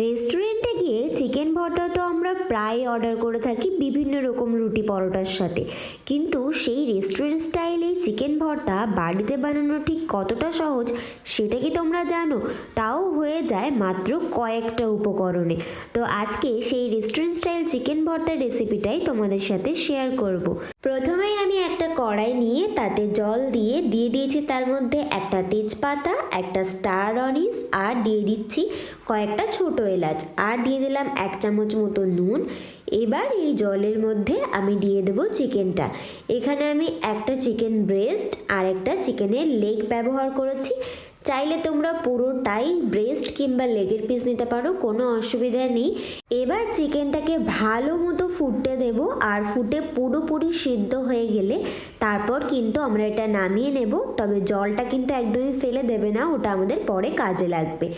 রেস্টুরেন্টে গিয়ে চিকেন ভর্তা তো আমরা প্রায় অর্ডার করে থাকি বিভিন্ন রকম রুটি পরোটার সাথে। কিন্তু সেই রেস্টুরেন্ট স্টাইলে চিকেন ভর্তা বাড়িতে বানানো ঠিক কতটা সহজ সেটা কি তোমরা জানো? তাও হয়ে যায় মাত্র কয়েকটা উপকরণে। তো আজকে সেই রেস্টুরেন্ট স্টাইল চিকেন ভর্তার রেসিপিটাই তোমাদের সাথে শেয়ার করব। প্রথমেই আমি একটা কড়াই নিয়ে তাতে জল দিয়ে দিয়ে দিয়েছি তার মধ্যে একটা তেজপাতা, একটা স্টার অনিস আর দিয়ে দিচ্ছি কয়েকটা ছোট এলাচ আর দিয়ে দিলাম এক চামচ মতো নুন। এবার এই জলের মধ্যে আমি দিয়ে দেবো চিকেনটা। এখানে আমি একটা চিকেন ব্রেস্ট আর একটা চিকেনের লেগ ব্যবহার করেছি। চাইলে তোমরা পুরোটাই ব্রেস্ট কিংবা লেগের পিস নিতে পারো, কোনো অসুবিধা নেই। এবার চিকেনটাকে ভালো মতো ফুটতে দেব, আর ফুটে পুরোপুরি সিদ্ধ হয়ে গেলে তারপর কিন্তু আমরা এটা নামিয়ে নেব। তবে জলটা কিন্তু একদমই ফেলে দেবে না, ওটা আমাদের পরে কাজে লাগবে।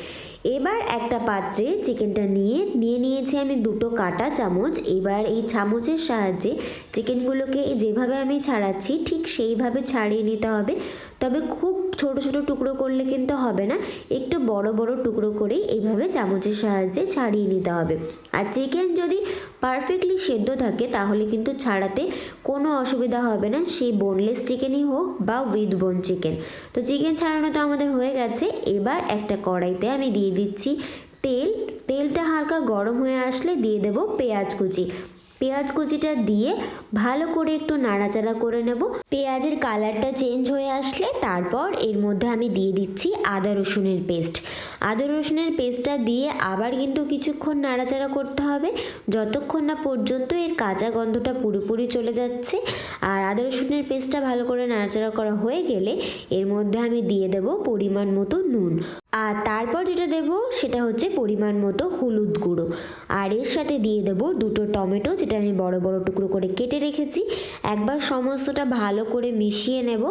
এবার একটা পাত্রে চিকেনটা নিয়ে নিয়ে নিয়েছি আমি দুটো কাটা চামচ। এবার এই চামচের সাহায্যে চিকেনগুলোকে যেভাবে আমি ছাড়াচ্ছি, ঠিক সেইভাবে ছাড়িয়ে নিতে হবে। তবে খুব ছোট ছোট টুকরো করলে কিন্তু হবে না। একটু বড় বড় টুকরো করেই এইভাবে চামচের সাহায্যে ছাড়িয়ে নিতে হবে। আর চিকেন যদি পারফেক্টলি সেদ্ধ থাকে, তাহলে কিন্তু ছাড়াতে কোনো অসুবিধা হবে না। সেই বোনলেস চিকেনই হোক বা উইথ বোন চিকেন তো চিকেন ছাড়ানো তো আমাদের হয়ে গেছে। এবার একটা কড়াইতে আমি দিয়ে দিচ্ছি তেল। তেলটা হালকা গরম হয়ে আসলে দিয়ে দেব পেঁয়াজ কুচি। পেঁয়াজ কুচিটা দিয়ে ভালো করে একটু নাড়াচাড়া করে নেব। পেঁয়াজের কালারটা চেঞ্জ হয়ে আসলে তারপর এর মধ্যে আমি দিয়ে দিচ্ছি আদা রসুনের পেস্ট। আদা রসুনের পেস্টটা দিয়ে আবার কিন্তু কিছুক্ষণ নাড়াচাড়া করতে হবে। যতক্ষণ না পর্যন্ত এর কাঁচা গন্ধটা পুরোপুরি চলে যাচ্ছে আর আদা রসুনের পেস্টটা ভালো করে নাড়াচাড়া করা হয়ে গেলে এর মধ্যে আমি দিয়ে দেব পরিমাণ মতো নুন। আর তারপর যেটা দেব সেটা হচ্ছে পরিমাণ মতো হলুদ গুঁড়ো। আর এর সাথে দিয়ে দেব দুটো টমেটো, যেটা আমি বড় বড় টুকরো করে কেটে রেখেছি। একবার সমস্তটা ভালো করে মিশিয়ে নেব।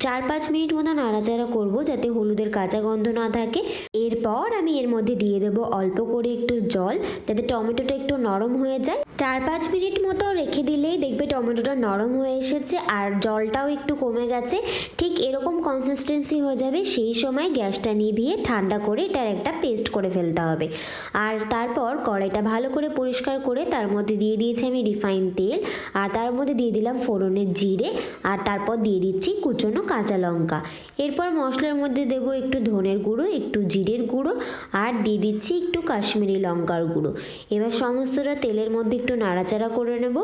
চার পাঁচ মিনিট মতো নাড়াচাড়া করব যাতে হলুদের কাঁচা গন্ধ না থাকে। এরপর আমি এর মধ্যে দিয়ে দেব অল্প করে একটু জল, যাতে টমেটোটা একটু নরম হয়ে যায়। চার পাঁচ মিনিট মতো রেখে দিলেই দেখবে টমেটোটা নরম হয়ে এসেছে আর জলটাও একটু কমে গেছে। ঠিক এরকম কনসিস্টেন্সি হয়ে যাবে সেই সময় গ্যাসটা নিভিয়ে ঠান্ডা করে এটার একটা পেস্ট করে ফেলতে হবে। আর তারপর কড়াইটা ভালো করে পরিষ্কার করে তার মধ্যে দিয়ে দিয়েছি আমি রিফাইন তেল, আর তার মধ্যে দিয়ে দিলাম ফোড়নের জিরে, আর তারপর দিয়ে দিচ্ছি কুচনো কাঁচা লঙ্কা। এরপর মশলার মধ্যে দেবো একটু ধনের গুঁড়ো, একটু জিরের গুঁড়ো, আর দিয়ে দিচ্ছি একটু কাশ্মীরি লঙ্কার গুঁড়ো। এবার সমস্তটা তেলের মধ্যে একটু নাড়াচাড়া করে নেব।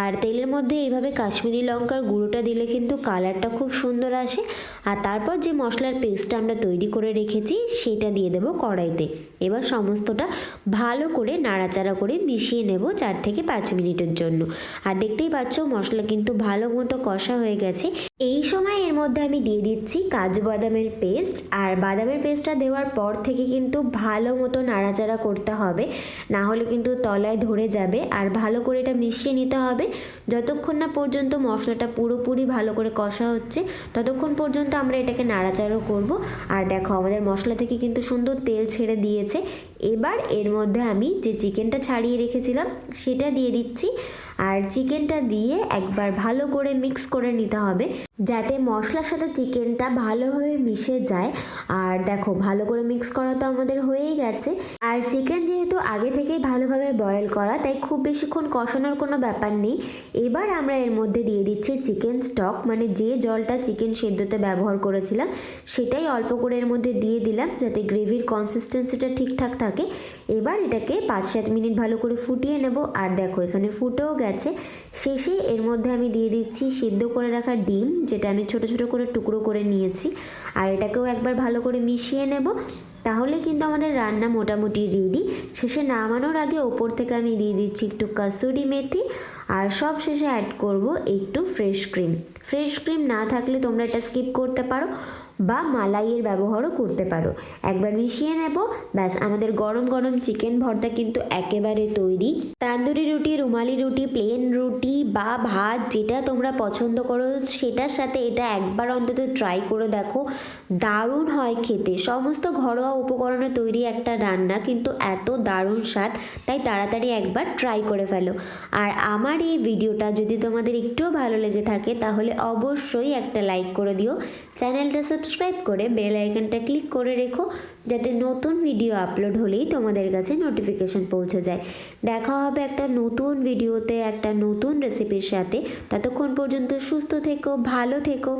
আর তেলের মধ্যে এইভাবে কাশ্মীরি লঙ্কার গুঁড়োটা দিলে কিন্তু কালারটা খুব সুন্দর আসে। আর তারপর যে মশলার পেস্টটা আমরা তৈরি করে রেখেছি সেটা দিয়ে দেবো কড়াইতে। এবার সমস্তটা ভালো করে নাড়াচাড়া করে মিশিয়ে নেব চার থেকে পাঁচ মিনিটের জন্য। আর দেখতেই পাচ্ছ, মশলা কিন্তু ভালো মতো কষা হয়ে গেছে। এই সময় এর মধ্যে আমি দিয়ে দিচ্ছি কাজু বাদামের পেস্ট। আর বাদামের পেস্টটা দেওয়ার পর থেকে কিন্তু ভালো মতো নাড়াচাড়া করতে হবে। না হলে কিন্তু তলায় ধরে যাবে। আর ভালো করে এটা মিশিয়ে নিতে হবে। যতক্ষণ না পর্যন্ত মশলাটা পুরোপুরি ভালো করে কষা হচ্ছে, ততক্ষণ পর্যন্ত আমরা এটাকে নাড়াচাড়া করব। আর দেখো, আমাদের মশলা থেকে কিন্তু সুন্দর তেল ছেড়ে দিয়েছে। এবার এর মধ্যে আমি যে চিকেনটা ছাড়িয়ে রেখেছিলাম, সেটা দিয়ে দিচ্ছি। আর চিকেনটা দিয়ে একবার ভালো করে মিক্স করে নিতে হবে। যাতে মশলার সাথে চিকেনটা ভালোভাবে মিশে যায়। আর দেখো, ভালো করে মিক্স করা তো আমাদের হয়েই গেছে। আর চিকেন যেহেতু আগে থেকেই ভালোভাবে বয়েল করা, তাই খুব বেশিক্ষণ কষানোর কোনো ব্যাপার নেই। এবার আমরা এর মধ্যে দিয়ে দিচ্ছি চিকেন স্টক মানে যে জলটা চিকেন সেদ্ধতে ব্যবহার করেছিলাম, সেটাই অল্প করে এর মধ্যে দিয়ে দিলাম, যাতে গ্রেভির কনসিস্টেন্সিটা ঠিকঠাক থাকে। এবার এটাকে পাঁচ সাত মিনিট ভালো করে ফুটিয়ে নেব। আর দেখো, এখানে ফুটেও গেছে। শেষে এর মধ্যে আমি দিয়ে দিচ্ছি সিদ্ধ করে রাখা ডিম। যেটা আমি ছোট ছোট করে টুকরো করে নিয়েছি। আর এটাকেও একবার ভালো করে মিশিয়ে নেব। তাহলে কিন্তু আমাদের রান্না মোটামুটি রেডি শেষে নামানোর আগে ওপর থেকে আমি দিয়ে দিচ্ছি একটু কাসুরি মেথি। আর সব শেষে অ্যাড করব একটু ফ্রেশ ক্রিম ফ্রেশ ক্রিম না থাকলে তোমরা এটা স্কিপ করতে পারো বা মালাইয়ের ব্যবহারও করতে পারো। একবার মিশিয়ে নেব, ব্যাস আমাদের গরম গরম চিকেন ভর্তা কিন্তু একেবারে তৈরি। তান্দুরি রুটি, রুমালি রুটি প্লেন রুটি বা ভাত যেটা তোমরা পছন্দ করো, সেটার সাথে এটা একবার অন্তত ট্রাই করে দেখো। দারুণ হয় খেতে। সমস্ত ঘরোয়া উপকরণে তৈরি একটা রান্না কিন্তু এত দারুণ স্বাদ, তাই তাড়াতাড়ি একবার ট্রাই করে ফেলো। আর আমার আমার এই ভিডিওটা যদি তোমাদের একটুও ভালো লেগে থাকে, তাহলে অবশ্যই একটা লাইক করে দিও। চ্যানেলটা সাবস্ক্রাইব করে বেল আইকনটা ক্লিক করে রেখো, যাতে নতুন ভিডিও আপলোড হলেই তোমাদের কাছে নোটিফিকেশন পৌঁছে যায়। দেখা হবে একটা নতুন ভিডিওতে, একটা নতুন রেসিপির সাথে। ততক্ষণ পর্যন্ত সুস্থ থেকো, ভালো থেকো।